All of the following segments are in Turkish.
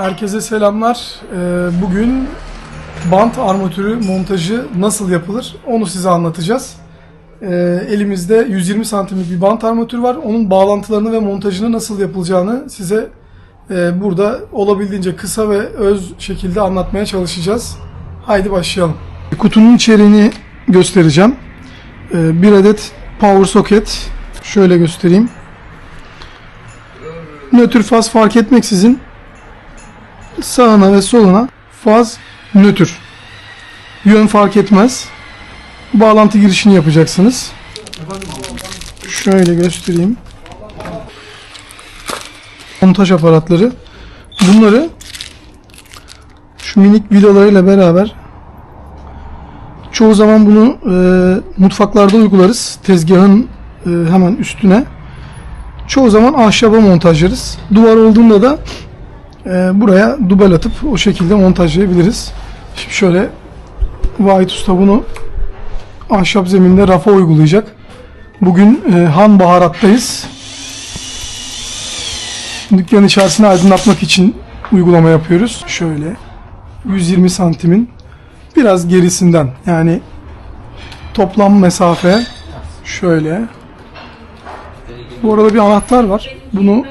Herkese selamlar. Ee, Bugün bant armatürü montajı nasıl yapılır onu size anlatacağız. Ee, Elimizde 120 santimlik bir bant armatür var. Onun bağlantılarını ve montajını nasıl yapılacağını size e, burada olabildiğince kısa ve öz şekilde anlatmaya çalışacağız. Haydi başlayalım. Kutunun içeriğini göstereceğim. Ee, Bir adet power socket. Şöyle göstereyim. Nötr faz fark etmeksizin sağına ve soluna faz nötr. Yön fark etmez. Bağlantı girişini yapacaksınız. Şöyle göstereyim. Montaj aparatları. Bunları şu minik vidalarıyla beraber çoğu zaman bunu e, mutfaklarda uygularız. Tezgahın e, hemen üstüne. Çoğu zaman ahşaba montajlarız. Duvar olduğunda da e, buraya dubel atıp o şekilde montajlayabiliriz. Şimdi şöyle Vahit Usta bunu ahşap zeminde rafa uygulayacak. Bugün e, Han Baharat'tayız. Dükkan içerisini aydınlatmak için uygulama yapıyoruz. Şöyle 120 santimin biraz gerisinden yani toplam mesafe şöyle. Bu arada bir anahtar var. Bunu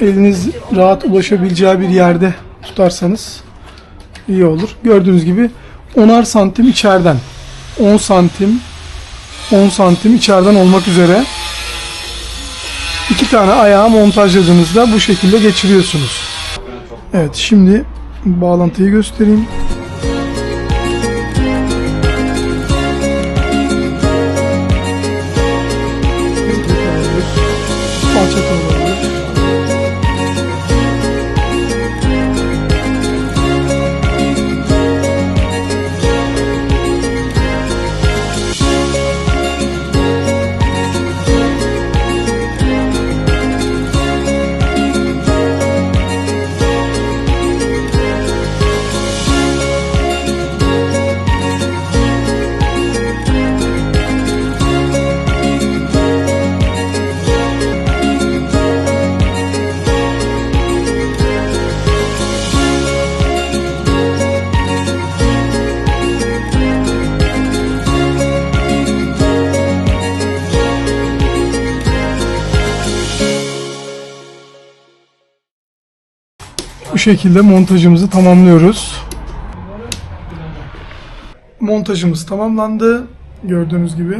eliniz rahat ulaşabileceği bir yerde tutarsanız iyi olur. Gördüğünüz gibi 10'ar santim içeriden 10 santim 10 santim içeriden olmak üzere iki tane ayağı montajladığınızda bu şekilde geçiriyorsunuz. Evet şimdi bağlantıyı göstereyim. Bu şekilde montajımızı tamamlıyoruz. Montajımız tamamlandı. Gördüğünüz gibi.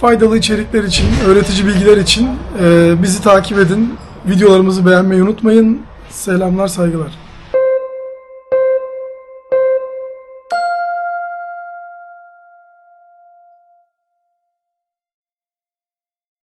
Faydalı içerikler için, öğretici bilgiler için e, bizi takip edin. Videolarımızı beğenmeyi unutmayın. Selamlar, saygılar.